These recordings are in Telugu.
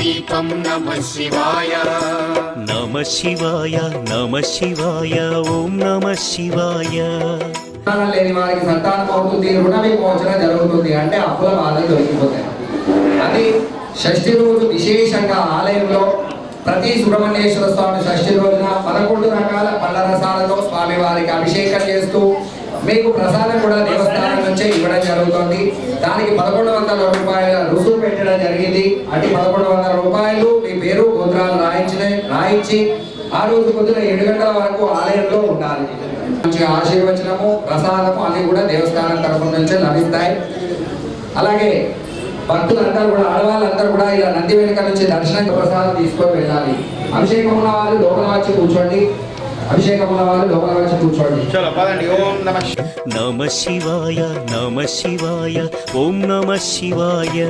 దీపం నమ శివాయ. నమ శివాయ నమ శివాయ ఓం నమ శివాయ. లేని వారికి సంతానం అవుతుంది రుణ విమోచన జరుగుతుంది అంటే అప్పుల బాధలు దొరికిపోతాయి అది షష్ఠి రోజు విశేషంగా ఆలయంలో ప్రతి సుబ్రహ్మణ్యేశ్వర స్వామి షష్ఠి రోజున పదకొండు రకాల పళ్ళ రసాలతో స్వామి వారికి అభిషేకం చేస్తూ మీకు ప్రసాదం కూడా దేవస్థానం నుంచే ఇవ్వడం జరుగుతుంది. దానికి పదకొండు వందల రూపాయల రుసుము పెట్టడం జరిగింది. అటు పదకొండు వందల రూపాయలు మీ పేరు గోత్రాలు రాయించిన రాయించి ఆ రోజు పొద్దున ఏడు గంటల వరకు ఆలయంలో ఉండాలి. మంచి ఆశీర్వచనము ప్రసాదము అన్ని కూడా దేవస్థానం తరఫున నుంచే లభిస్తాయి. అలాగే భక్తులందరూ కూడా ఆడవాళ్ళందరూ కూడా ఇలా నంది వెనుక నుంచి దర్శనం ప్రసాదం తీసుకొని వెళ్ళాలి. అభిషేకం ఉన్న వాళ్ళు లోపల వచ్చి కూర్చోండి. అభిషేకం ఉన్న వాళ్ళు లోపల వచ్చి కూర్చోండి. నమ శివాయ నమ శివాయ ఓం నమ శివాయ.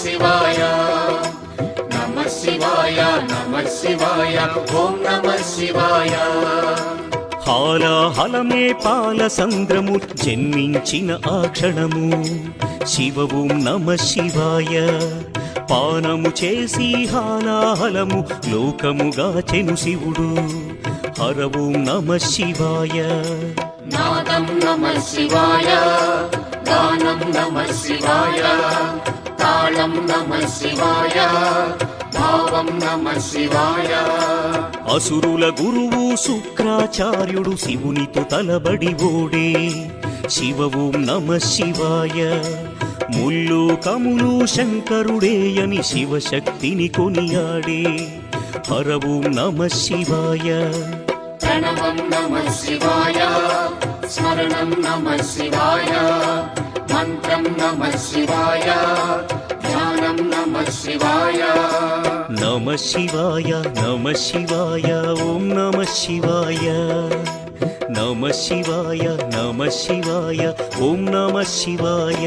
శివాయ. నమ శివాయ నమ శివాయ ఓం నమ శివాయ. హాలాహలమే పాల సంద్రము జన్మించిన ఆ క్షణము. శివ ఓం నమ శివాయ. పానము చేసి హాలాహలము లోకముగా చెను శివుడు. హర ఓం నమ శివాయ. నాదం నమ శివాయ గానం నమ శివాయ. తాళం నమ శివాయ. భావం నమ శివాయ. అసురుల గురువు శుక్రాచార్యుడు శివునితో తలబడి ఓడే. శివ ఓం నమ శివాయ. ముల్లు కములు శంకరుడే అని శివశక్తిని కొనియాడే. హర ఓం నమ శివాయ. ప్రణవం నమ శివాయ. స్మరణం నమ శివాయ. మంత్రం నమ శివాయ ధ్యానం నమ శివాయ నమ శివాయ నమ శివాయ ఓం నమ శివాయ నమ శివాయ నమ శివాయ ఓం నమ శివాయ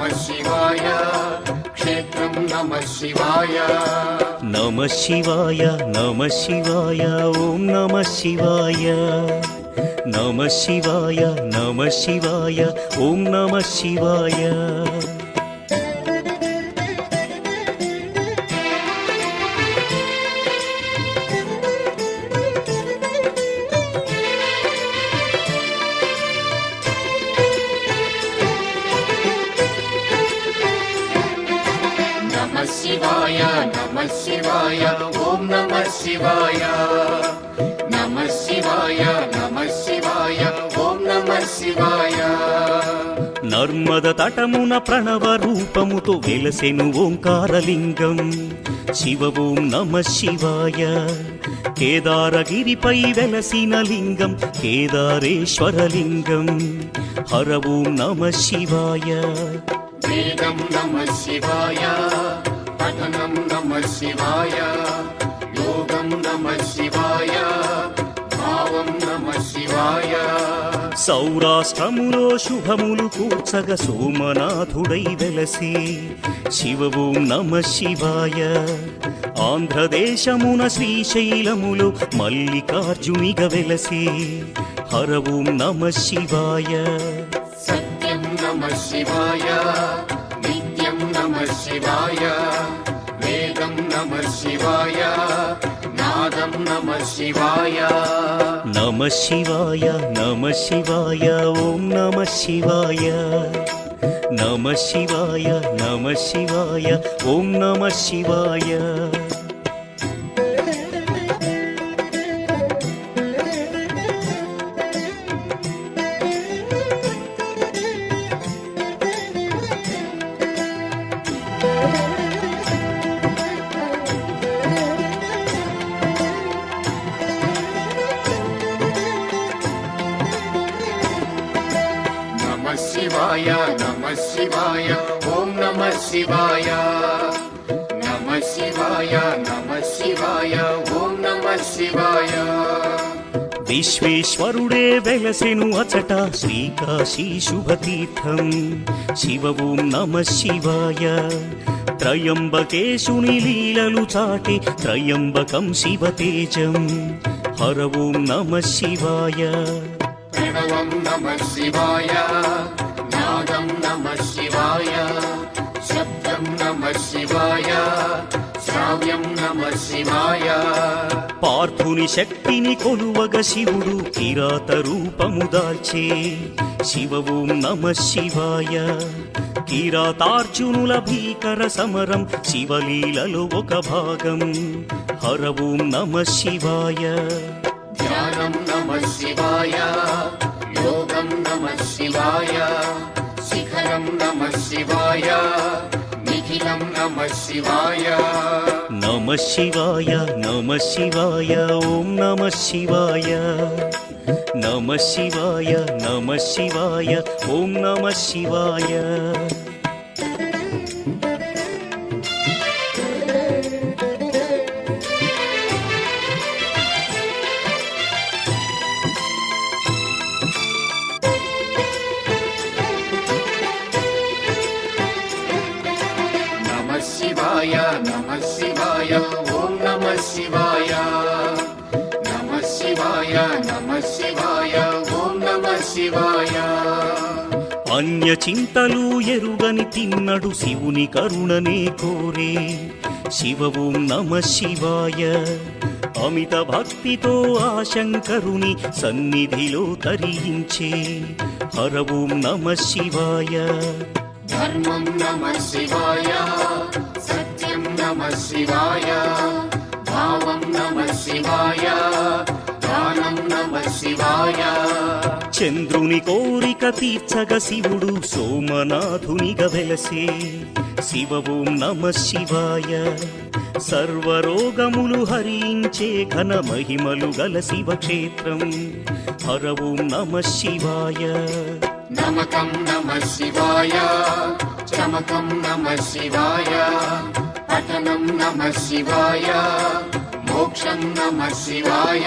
తీర్థం నమ శివాయ క్షేత్రం నమ శివాయ నమ శివాయ నమ శివాయ ఓం నమ శివాయ నమ శివాయ నమ శివాయ ఓం నమ శివాయ నమ శివాయ ఓం నమ శివాయ. నమ శివాయ నమ శివాయ ఓం నమ శివాయ. నర్మద తటమున ప్రణవ రూపముతో వెలసెను ఓంకారలింగం. శివ ఓం నమ శివాయ. కేదారగిరిపై వెలసిన లింగం కేదారేశ్వరలింగం. హర ఓం నమ శివాయ. వేదం నమ శివాయ. పఠనం నమ శివాయ యోగం నమ శివాయ భావం నమ శివాయ. సౌరాష్ట్రములో శుభములు కూర్చగ సోమనాథుడై వెలసి శివ ఓం నమ శివాయ. ఆంధ్రదేశమున శ్రీశైలములో మల్లికార్జునిగ వెలసి హర ఓం నమ శివాయ. సత్యం నమ శివాయ నమ శివాయ నాదం నమ శివాయ నమ శివాయ నమ శివాయ ఓం నమ శివాయ నమ శివాయ నమ శివాయ ఓం నమ శివాయ శివాయ నమ శివాయ ఓం నమ శివాయ. నమ శివాయ నమ శివాయ ఓం నమ శివాయ. విశ్వేశ్వరుడే వెలసెను అచట శ్రీకాశీ శుభతీర్థం. శివ ఓం నమ శివాయ. త్రయంబకేశుని లీలలు చాటి త్రయంబకం శివతేజం హర ఓం నమ శివాయ. ప్రణవం నమ శివాయ. శివాయ. శబ్దం నమ శివాయ. శ్రావ్యం నమ శివాయ. పార్థుని శక్తిని కొలువగ శివుడు కిరాత రూపము దాల్చే శివ ఓం నమ శివాయ. కిరాతార్జునుల భీకర సమరం శివలీలలో ఒక భాగం. హర ఓం నమ శివాయ. ధ్యానం నమ శివాయ. యోగం నమ శివాయ. శిఖరం నమ శివాయ. నిఖిలం నమ శివాయ. నమ శివాయ నమ శివాయ ఓం నమ శివాయ. నమ శివాయ నమ శివాయ ఓం నమ శివాయ. అన్య చింతలు ఎరుగని తిన్నడు శివుని కరుణనే కోరే. శివ ఓం నమ శివాయ. అమిత భక్తితో ఆ శంకరుని సన్నిధిలో తరించే హర ఓం నమ శివాయ. ధర్మం నమ శివాయ సత్యం నమ శివాయ భావం నమ శివాయ దానం నమ శివాయ. చంద్రుని కోరిక తీర్చగ శివుడు సోమనాథునిగ వెలసే. శివ ఓం నమ శివాయ. సర్వరోగములు హరించే ఘన మహిమలు గల శివక్షేత్రం. హర ఓం నమ శివాయ. నమకం నమ శివాయ. చమకం నమ శివాయ. పఠనం నమ శివాయ. మోక్షం నమ శివాయ.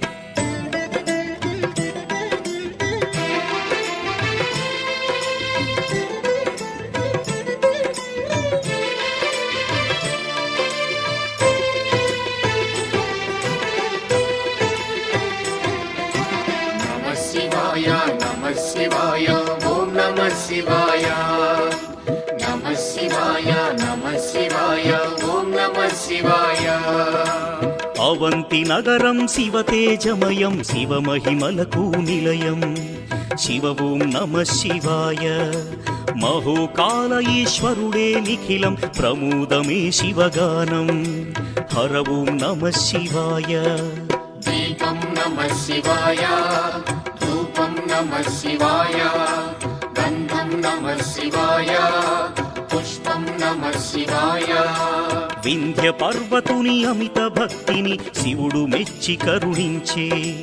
అవంతి నగరం శివతేజమయం శివమహిమలకు నిలయం. శివ ఓం నమ శివాయ. మహోకాల ఈశ్వరుడే నిఖిలం ప్రమోదమే శివగానం. హర ఓం నమ శివాయ. దీపం నమ శివాయ ధూపం నమ శివాయ గంధం నమ శివాయ పుష్పం నమ శివాయ. వింధ్య పర్వతుని అమిత భక్తిని శివుడు మెచ్చి కరుణించే.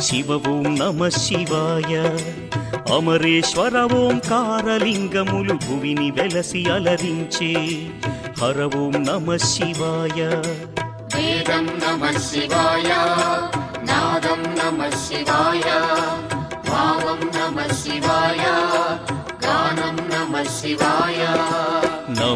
శివ ఓం నమ శివాయ. అమరేశ్వర ఓంకారలింగములు భువిని వెలసి అలరించే. హర ఓం నమ శివాయ. వేదం నమ శివాయ నాదం నమ శివాయ భావం నమ శివాయ గానం నమ శివాయ.